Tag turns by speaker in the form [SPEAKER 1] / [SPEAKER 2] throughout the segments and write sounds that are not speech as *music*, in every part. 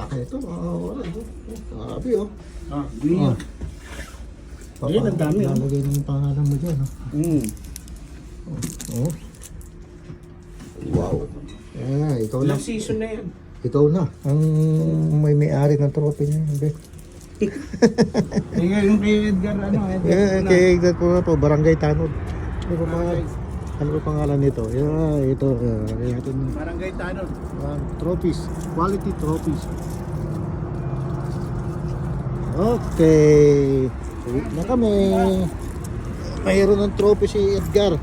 [SPEAKER 1] Laki ito. Ah, wala ito. Sabi oh.
[SPEAKER 2] Ah,
[SPEAKER 1] Ah.
[SPEAKER 2] Ayan, ang dami, oh.
[SPEAKER 1] Lalagay ng pangalan mo dyan. Oh.
[SPEAKER 2] Mm.
[SPEAKER 1] Oh. Wow. Eh, ikaw na.
[SPEAKER 2] Ilang season na yan?
[SPEAKER 1] Ikaw na. Ang may may-ari ng trophy niya. Be. *laughs*
[SPEAKER 2] Kaya yung kay Edgar, ano, Edgar
[SPEAKER 1] Eh, kay Edgar po na po, Barangay Tanod. Ano ba pangalan? Ano ba pangalan nito? Yeah, ito. Uh, ito
[SPEAKER 2] Barangay Tanod.
[SPEAKER 1] uh, trophies. Quality trophies. Okay. Uwi na kami. Mayroon ng trophy si Edgar.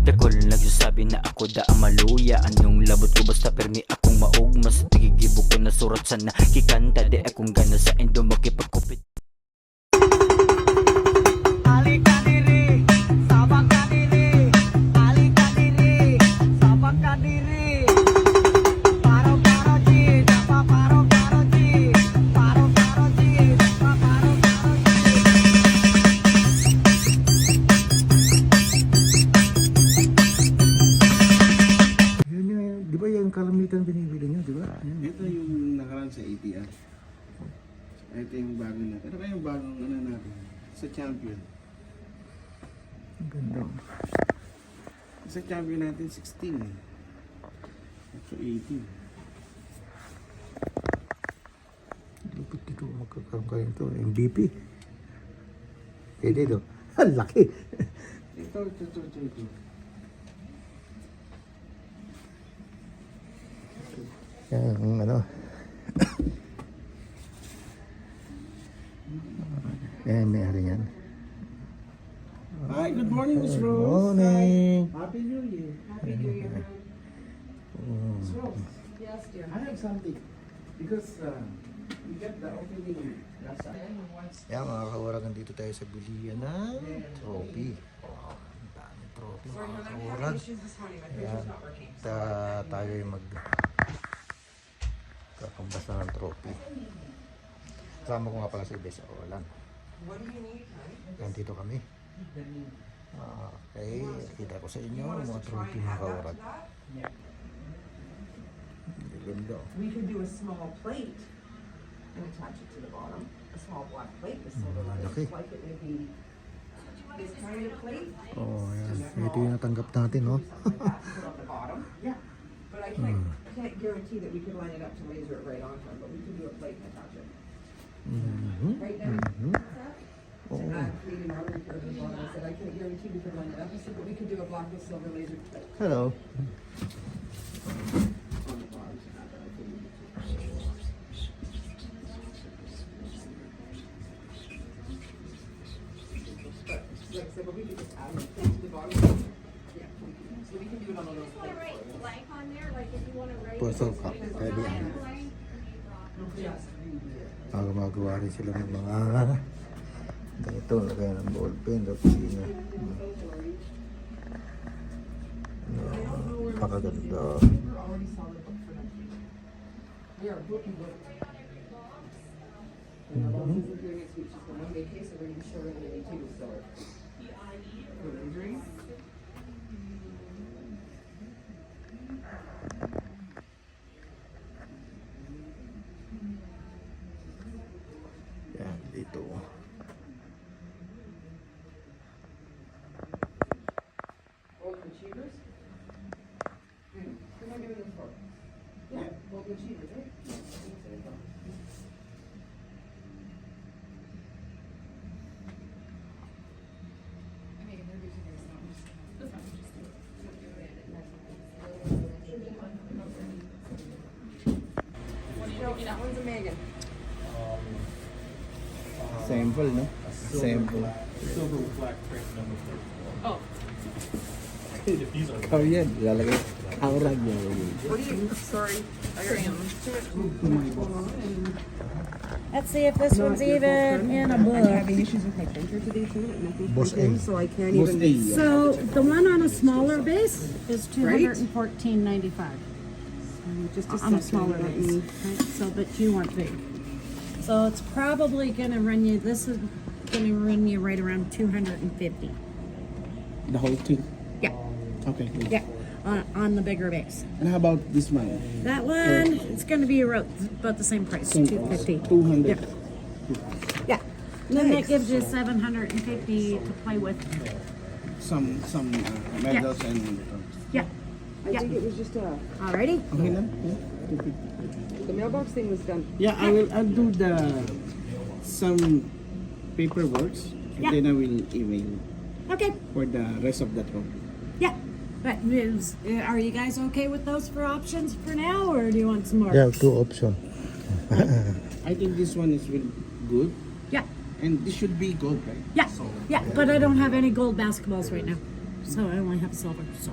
[SPEAKER 3] Dakol nagsasabi na ako da ang maluya Anong labot ko basta permi akong maugma Sa tigigibo ko na surat sa nakikanta Di akong gana sa endo makipagkupit
[SPEAKER 2] Sa champion.
[SPEAKER 1] Ang ganda.
[SPEAKER 2] Sa champion natin 16 eh. So 18.
[SPEAKER 1] Lupit dito magkakaroon kayo ito. MVP. Pwede ito. *laughs* Ang laki.
[SPEAKER 2] Ito, ito, ito, ito, ito.
[SPEAKER 1] Yan, ano. Yan, may hari yan.
[SPEAKER 2] Hi, good morning, Miss
[SPEAKER 1] Good
[SPEAKER 2] Rose.
[SPEAKER 1] morning.
[SPEAKER 2] Happy New Year. Happy New Year. Miss Rose. Yes, dear. I have something. Because uh, we get the opening last time.
[SPEAKER 1] Yan, mga kawarag, dito tayo sa bilihan ng trophy. Wow, ang daming trophy, mga kawarag. Yan, ta tayo yung mag kakambas na ng trophy. Kasama ko nga pala si Besa Olan. Yan, dito kami. Ah, Okay, kita ko sa inyo ang mga trophy mga kawarag. Ang Ganda.
[SPEAKER 4] We could do a small plate and attach it to the bottom, a small black plate with silver
[SPEAKER 1] Mm,
[SPEAKER 4] letters, like it would be this kind of plate,
[SPEAKER 1] Oh, yan. Ito yung natanggap natin, no?
[SPEAKER 4] something like that, put on the bottom. *laughs* Yeah. But I can't, can't guarantee that we could line it up to laser it right on time, but we could do a plate and attach it.
[SPEAKER 1] Mhm.
[SPEAKER 4] Right now,
[SPEAKER 1] Mhm.
[SPEAKER 4] to add creating our repair to the bottom, I can't guarantee we could line it up, I said, but we could do a black with silver laser.
[SPEAKER 1] Hello.
[SPEAKER 4] But, like I said, but we could just add a to the bottom. Yeah, so we can do it on a little
[SPEAKER 5] wanna blank on there, like if you wanna write.
[SPEAKER 1] Puso ka. Pwede yan.
[SPEAKER 5] Blank.
[SPEAKER 4] Yes.
[SPEAKER 1] Gumagawa rin sila ng mga ganito, lagay ng ballpen, tapos yun na. Pakaganda.
[SPEAKER 4] We're already solid achievers? Hmm, who am I doing this for? Yeah, golden achievers, right? What I mean, they're using their phones. Do that one's a Megan.
[SPEAKER 2] Sample, no? Sample.
[SPEAKER 6] Silver black print number thirty-four.
[SPEAKER 4] Oh.
[SPEAKER 2] Ikaw yan, lalagay. Kaurag niya.
[SPEAKER 4] What do you, sorry, I am.
[SPEAKER 7] Let's see if this one's even in a
[SPEAKER 4] I'm
[SPEAKER 7] book.
[SPEAKER 4] having issues with my printer today too, and nothing's
[SPEAKER 1] Boss
[SPEAKER 4] printing,
[SPEAKER 1] A.
[SPEAKER 4] so I can't
[SPEAKER 2] Boss
[SPEAKER 4] even.
[SPEAKER 2] A, yeah.
[SPEAKER 7] So the one on a smaller base is two hundred and fourteen ninety-five
[SPEAKER 4] Just a
[SPEAKER 7] on a
[SPEAKER 4] second,
[SPEAKER 7] smaller
[SPEAKER 4] let
[SPEAKER 7] base.
[SPEAKER 4] me-
[SPEAKER 7] right? So, but you want big. So it's probably gonna run you, this is gonna run you right around two hundred and fifty.
[SPEAKER 2] The whole thing.
[SPEAKER 7] Yeah,
[SPEAKER 2] Okay.
[SPEAKER 7] yeah. on, on the bigger base.
[SPEAKER 2] And how about this one?
[SPEAKER 7] That one, it's gonna be about, about the same price,
[SPEAKER 2] Same
[SPEAKER 7] two
[SPEAKER 2] price,
[SPEAKER 7] fifty.
[SPEAKER 2] 200.
[SPEAKER 7] Yeah. And then that gives you seven hundred and fifty to play with.
[SPEAKER 2] Some some uh, medals and
[SPEAKER 7] Yeah,
[SPEAKER 4] I
[SPEAKER 7] Yeah.
[SPEAKER 4] think it was just, a,
[SPEAKER 7] alrighty.
[SPEAKER 2] okay lang? Yeah.
[SPEAKER 4] the mailbox thing was done.
[SPEAKER 2] Yeah, I will. I'll do the some paperwork, and
[SPEAKER 7] Yeah.
[SPEAKER 2] then I will email
[SPEAKER 7] Okay,
[SPEAKER 2] for the rest of the trophy.
[SPEAKER 7] yeah. But is, are you guys okay with those for options for now, or do you want some more?
[SPEAKER 1] Yeah, two option. *laughs*
[SPEAKER 2] I think this one is really good,
[SPEAKER 7] Yeah,
[SPEAKER 2] and this should be gold, right?
[SPEAKER 7] yeah, yeah, but I don't have any gold basketballs right now, so I only have silver, so.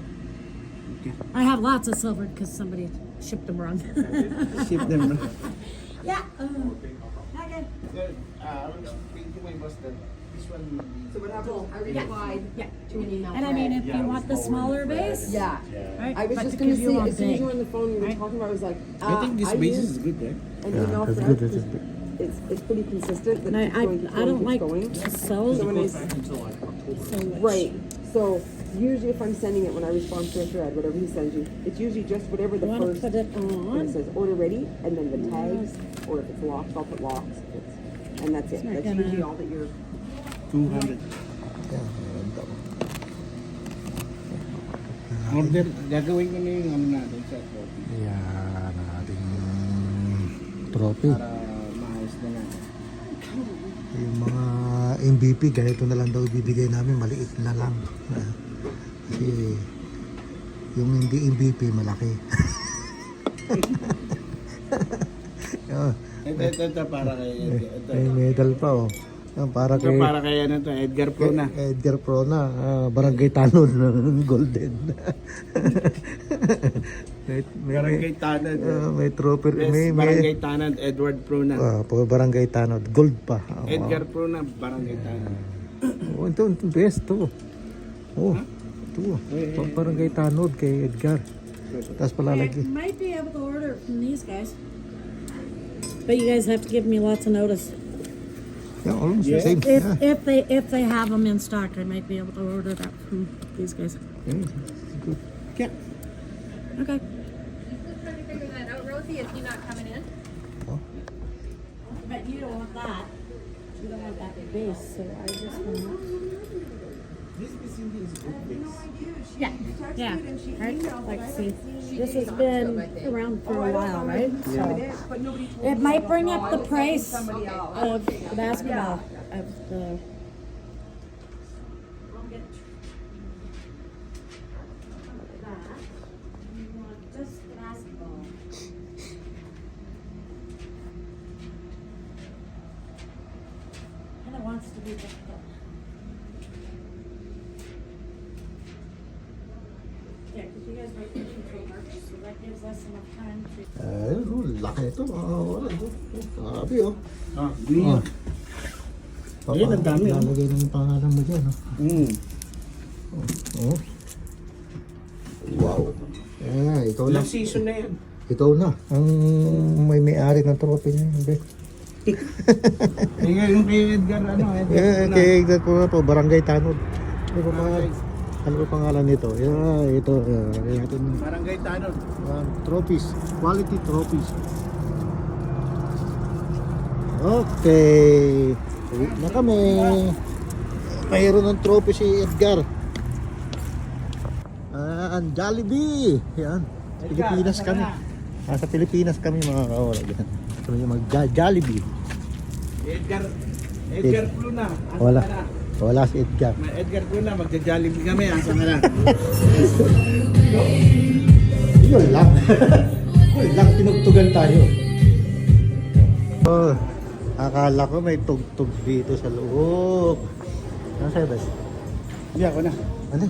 [SPEAKER 2] Okay.
[SPEAKER 7] I have lots of silver because somebody shipped them wrong. *laughs*
[SPEAKER 2] Ship them. *laughs*
[SPEAKER 7] Yeah. um, okay.
[SPEAKER 2] uh, I will explain to my boss that this one will be.
[SPEAKER 4] So what happened, I replied
[SPEAKER 7] Yeah.
[SPEAKER 4] to an email.
[SPEAKER 7] And I mean, if you want the smaller base,
[SPEAKER 4] Yeah,
[SPEAKER 7] right?
[SPEAKER 4] I was
[SPEAKER 7] but
[SPEAKER 4] just
[SPEAKER 7] to
[SPEAKER 4] gonna
[SPEAKER 7] give you
[SPEAKER 4] say,
[SPEAKER 7] one
[SPEAKER 4] as soon as you were on the phone, you were
[SPEAKER 7] right?
[SPEAKER 4] talking about, it, I was like,
[SPEAKER 2] I think this
[SPEAKER 4] uh,
[SPEAKER 2] base
[SPEAKER 4] used
[SPEAKER 2] is good, right?
[SPEAKER 4] An
[SPEAKER 1] Yeah,
[SPEAKER 4] email
[SPEAKER 1] that's
[SPEAKER 4] for
[SPEAKER 1] good,
[SPEAKER 4] that,
[SPEAKER 1] it is
[SPEAKER 4] 'cause
[SPEAKER 1] good.
[SPEAKER 4] It's, it's pretty consistent,
[SPEAKER 7] And I,
[SPEAKER 4] keeps
[SPEAKER 7] I,
[SPEAKER 4] going, keeps
[SPEAKER 7] I don't like
[SPEAKER 4] keeps going.
[SPEAKER 7] to sell
[SPEAKER 4] So when I,
[SPEAKER 6] Until like October.
[SPEAKER 7] so
[SPEAKER 4] right, so usually if I'm sending it, when I respond to a thread, whatever he sends you, it's usually just whatever the
[SPEAKER 7] wanna
[SPEAKER 4] first,
[SPEAKER 7] put it
[SPEAKER 4] when it
[SPEAKER 7] on?
[SPEAKER 4] says order ready, and then the tags, or if it's locked, I'll put locks, if it's, and that's it,
[SPEAKER 7] not
[SPEAKER 4] that's
[SPEAKER 7] gonna-
[SPEAKER 4] usually all that you're,
[SPEAKER 2] Two hundred.
[SPEAKER 1] Yeah, maganda ko.
[SPEAKER 2] Order, gagawin ko na yung ano natin sa trophy
[SPEAKER 1] Yan ang ating trophy.
[SPEAKER 2] para maayos na natin.
[SPEAKER 1] Yung mga MVP, ganito na lang daw ibibigay namin, maliit na lang. Kasi yung hindi MVP, malaki. *laughs* oh,
[SPEAKER 2] Ito, ito, ito, para kay. Ito,
[SPEAKER 1] may medal pa oh. Ah, Para kay
[SPEAKER 2] para kay ano to, Edgar Pro na.
[SPEAKER 1] kay Edgar Prona, ah, Barangay Tanod, *laughs* Golden. may, may,
[SPEAKER 2] Barangay
[SPEAKER 1] may,
[SPEAKER 2] Tanad.
[SPEAKER 1] ah, may trophy,
[SPEAKER 2] Yes,
[SPEAKER 1] may,
[SPEAKER 2] Barangay
[SPEAKER 1] may,
[SPEAKER 2] Tanad, Edward Pro na.
[SPEAKER 1] ah, po- Barangay Tanod, gold pa. Wow.
[SPEAKER 2] Edgar Pro na, Barangay Tanad.
[SPEAKER 1] Oh, ito, ito, best to. Oh, ito. Pa- Barangay Tanod kay Edgar. Tapos
[SPEAKER 7] I
[SPEAKER 1] palalagay.
[SPEAKER 7] might be able to order from these guys. But you guys have to give me lots of notice.
[SPEAKER 1] Yeah, almost
[SPEAKER 2] Yeah.
[SPEAKER 1] the same.
[SPEAKER 7] If,
[SPEAKER 1] Yeah.
[SPEAKER 7] if they, if they have them in stock, I might be able to order that from these guys.
[SPEAKER 1] yeah. Good.
[SPEAKER 2] Yeah.
[SPEAKER 7] Okay.
[SPEAKER 5] trying to figure that out, Rosie, is he not coming in?
[SPEAKER 7] But you don't want that. You don't want that base, so I just want.
[SPEAKER 2] This vicinity is good base.
[SPEAKER 7] Yeah, yeah, right? Like, see, this has been around for a while, right? So it might bring up the price of the basketball, of the. Just the basketball. And it wants to be difficult.
[SPEAKER 1] Ayun, oh, laki ito. Ah, wala. Oh, Grabe, oh.
[SPEAKER 2] Ah, green.
[SPEAKER 1] Papa,
[SPEAKER 2] Ayun, ang dami, oh.
[SPEAKER 1] Lalagay na yung pangalan mo dyan, oh.
[SPEAKER 2] Mm.
[SPEAKER 1] oh. Wow. Eh, ikaw na.
[SPEAKER 2] Last season na yan.
[SPEAKER 1] Ikaw na. Ang may may-ari ng trophy niya. Hindi.
[SPEAKER 2] Kaya *laughs* yung kay Edgar, ano,
[SPEAKER 1] Eh, kay Edgar po na po, Barangay Tanod. Ano ba pangalan? Ano ba pangalan nito? Yeah, ito. Uh, natin
[SPEAKER 2] Barangay Tanod.
[SPEAKER 1] uh, trophies. Quality trophies. Okay. Uwi na kami. Mayroon ng trophy si Edgar. Ah, ang Jollibee. Yan. Pilipinas kami. Nasa Pilipinas kami mga kaolag. Kami yung mag-Jollibee.
[SPEAKER 2] Edgar, Edgar Pro na. Asa
[SPEAKER 1] Wala.
[SPEAKER 2] na?
[SPEAKER 1] Wala si Edgar.
[SPEAKER 2] May Edgar Pro na, magja-jollibee kami. Asa na?
[SPEAKER 1] Yun lang. *laughs* Yun lang, tinugtugan tayo. Oh, akala ko may tugtog dito sa loob. Ano sa'yo, Bes?
[SPEAKER 2] Hindi ako na.
[SPEAKER 1] Ano?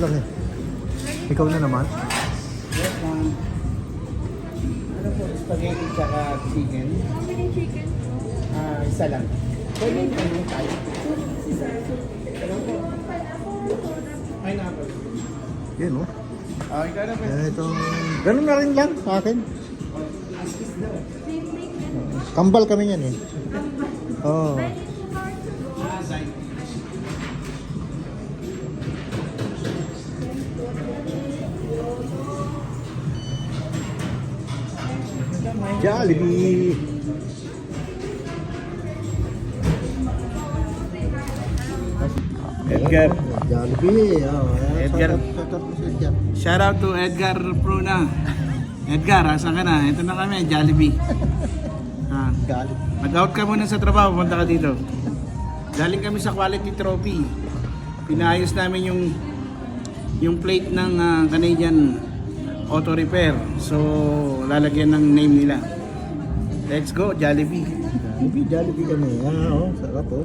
[SPEAKER 1] Lang eh. Ikaw na naman?
[SPEAKER 2] Yes, ma'am. Ano po, spaghetti tsaka chicken?
[SPEAKER 5] How many chicken?
[SPEAKER 2] Ah, isa lang. Yan o. Ay,
[SPEAKER 1] Yan ito. Ganun na rin lang sa akin. Kambal kami yan eh. Oo. Oh. Jollibee.
[SPEAKER 2] Edgar.
[SPEAKER 1] Jollibee. Oh.
[SPEAKER 2] Edgar.
[SPEAKER 1] Shout out-
[SPEAKER 2] to Edgar Pruna. Edgar, asan ka na? Ito na kami, Jollibee. Ah, mag-out ka muna sa trabaho, punta ka dito. Galing kami sa quality trophy. Pinayos namin yung yung plate ng ah, Canadian Auto Repair. So, lalagyan ng name nila. Let's go, Jollibee.
[SPEAKER 1] Jollibee, Jollibee kami. Ah, oh, sarap oh.